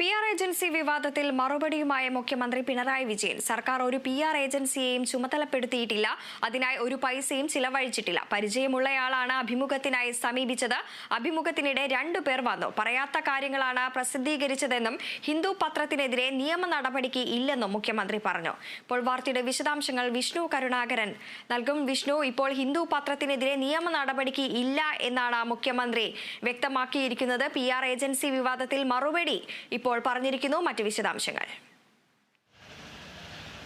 P R agency വിവാദത്തിൽ മറുപടിയുമായ മുഖ്യമന്ത്രി പിണറായി വിജയൻ. സർക്കാർ ഒരു പി ആർ ഏജൻസിയെയും ചുമതലപ്പെടുത്തിയിട്ടില്ല. അതിനായി ഒരു പൈസയും ചിലവഴിച്ചിട്ടില്ല. പരിചയമുള്ളയാളാണ് അഭിമുഖത്തിനായി സമീപിച്ചത്. അഭിമുഖത്തിനിടെ രണ്ടുപേർ വന്നു. പറയാത്ത കാര്യങ്ങളാണ് പ്രസിദ്ധീകരിച്ചതെന്നും ഹിന്ദു പത്രത്തിനെതിരെ നിയമ നടപടിക്ക് ഇല്ലെന്നും മുഖ്യമന്ത്രി പറഞ്ഞു. ഇപ്പോൾ വാർത്തയുടെ വിശദാംശങ്ങൾ വിഷ്ണു കരുണാകരൻ നൽകും. വിഷ്ണു ഇപ്പോൾ ഹിന്ദു പത്രത്തിനെതിരെ നിയമ നടപടിക്ക് ഇല്ല എന്നാണ് മുഖ്യമന്ത്രി വ്യക്തമാക്കിയിരിക്കുന്നത്. പി ആർ ഏജൻസി വിവാദത്തിൽ മറുപടി ഇപ്പോൾ പറഞ്ഞിരിക്കുന്നു മറ്റ് വിശദാംശങ്ങൾ.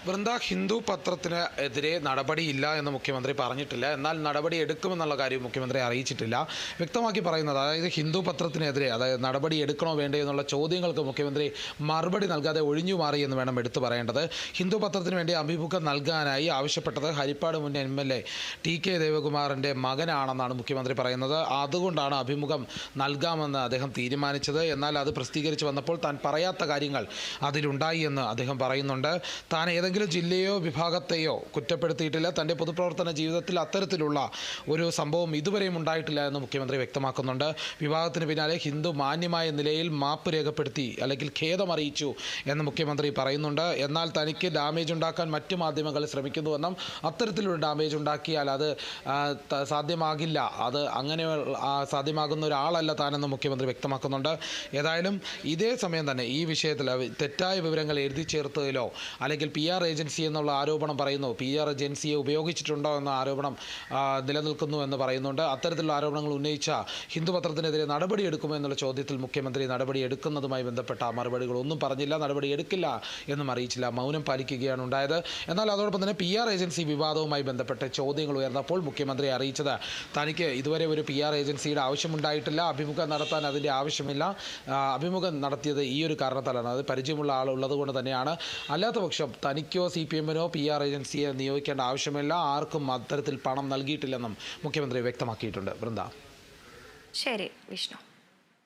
വൃന്ദ ഹിന്ദു പത്രത്തിന് എതിരെ നടപടിയില്ല എന്ന് മുഖ്യമന്ത്രി പറഞ്ഞിട്ടില്ല. എന്നാൽ നടപടി എടുക്കുമെന്നുള്ള കാര്യം മുഖ്യമന്ത്രി അറിയിച്ചിട്ടില്ല. വ്യക്തമാക്കി പറയുന്നത് അതായത് ഹിന്ദു പത്രത്തിനെതിരെ അതായത് നടപടി എടുക്കണോ വേണ്ടേ എന്നുള്ള ചോദ്യങ്ങൾക്ക് മുഖ്യമന്ത്രി മറുപടി നൽകാതെ ഒഴിഞ്ഞു മാറി എന്ന് വേണം എടുത്തു പറയേണ്ടത്. ഹിന്ദു പത്രത്തിന് വേണ്ടി അഭിമുഖം നൽകാനായി ആവശ്യപ്പെട്ടത് ഹരിപ്പാട് മുൻ M L A T K ദേവകുമാറിന്റെ മകനാണെന്നാണ് മുഖ്യമന്ത്രി പറയുന്നത്. അതുകൊണ്ടാണ് അഭിമുഖം നൽകാമെന്ന് അദ്ദേഹം തീരുമാനിച്ചത്. എന്നാൽ അത് പ്രസിദ്ധീകരിച്ച് വന്നപ്പോൾ താൻ പറയാത്ത കാര്യങ്ങൾ അതിലുണ്ടായി എന്ന് അദ്ദേഹം പറയുന്നുണ്ട്. താൻ ഏതെങ്കിലും ജില്ലയോ വിഭാഗത്തെയോ കുറ്റപ്പെടുത്തിയിട്ടില്ല. തന്റെ പൊതുപ്രവർത്തന ജീവിതത്തിൽ അത്തരത്തിലുള്ള ഒരു സംഭവം ഇതുവരെയും ഉണ്ടായിട്ടില്ല എന്ന് മുഖ്യമന്ത്രി വ്യക്തമാക്കുന്നുണ്ട്. വിവാഹത്തിന് പിന്നാലെ ഹിന്ദു മാന്യമായ നിലയിൽ മാപ്പ് രേഖപ്പെടുത്തി അല്ലെങ്കിൽ ഖേദം അറിയിച്ചു എന്ന് മുഖ്യമന്ത്രി പറയുന്നുണ്ട്. എന്നാൽ തനിക്ക് ഡാമേജ് ഉണ്ടാക്കാൻ മറ്റു മാധ്യമങ്ങൾ ശ്രമിക്കുന്നുവെന്നും അത്തരത്തിലൊരു ഡാമേജ് ഉണ്ടാക്കിയാൽ അത് സാധ്യമാകില്ല. അത് അങ്ങനെ സാധ്യമാകുന്ന ഒരാളല്ല താനെന്ന് മുഖ്യമന്ത്രി വ്യക്തമാക്കുന്നുണ്ട്. ഏതായാലും ഇതേ സമയം തന്നെ ഈ വിഷയത്തിൽ തെറ്റായ വിവരങ്ങൾ എഴുതി ചേർത്തതിലോ അല്ലെങ്കിൽ പി ആർ ഏജൻസി എന്നുള്ള ആരോപണം പറയുന്നു. പി ആർ ഏജൻസിയെ ഉപയോഗിച്ചിട്ടുണ്ടോ എന്ന ആരോപണം നിലനിൽക്കുന്നു എന്ന് പറയുന്നുണ്ട്. അത്തരത്തിലുള്ള ആരോപണങ്ങൾ ഉന്നയിച്ച ഹിന്ദുപത്രത്തിനെതിരെ നടപടിയെടുക്കുമോ എന്നുള്ള ചോദ്യത്തിൽ മുഖ്യമന്ത്രി നടപടി എടുക്കുന്നതുമായി ബന്ധപ്പെട്ട മറുപടികൾ ഒന്നും പറഞ്ഞില്ല നടപടി എടുക്കില്ല എന്നും അറിയിച്ചില്ല. മൗനം പാലിക്കുകയാണ് ഉണ്ടായത്. എന്നാൽ അതോടൊപ്പം തന്നെ പി ആർ ഏജൻസി വിവാദവുമായി ബന്ധപ്പെട്ട് ചോദ്യങ്ങൾ ഉയർന്നപ്പോൾ മുഖ്യമന്ത്രി അറിയിച്ചത് തനിക്ക് ഇതുവരെ ഒരു പി ആർ ഏജൻസിയുടെ ആവശ്യമുണ്ടായിട്ടില്ല അഭിമുഖം നടത്താൻ അതിന്റെ ആവശ്യമില്ല. അഭിമുഖം നടത്തിയത് ഈ ഒരു കാരണത്താലാണ്. അത് പരിചയമുള്ള ആളുള്ളത് കൊണ്ട് തന്നെയാണ്. അല്ലാത്ത പക്ഷം തനിക്കോ സി പി എമ്മിനോ പി ആർ ഏജൻസിയെ നിയോഗിക്കേണ്ട ആവശ്യമില്ല. ആർക്കും അത്തരത്തിൽ പണം നൽകിയിട്ടില്ലെന്നും മുഖ്യമന്ത്രി വ്യക്തമാക്കിയിട്ടുണ്ട്. വൃന്ദ. ശരി വിഷ്ണു.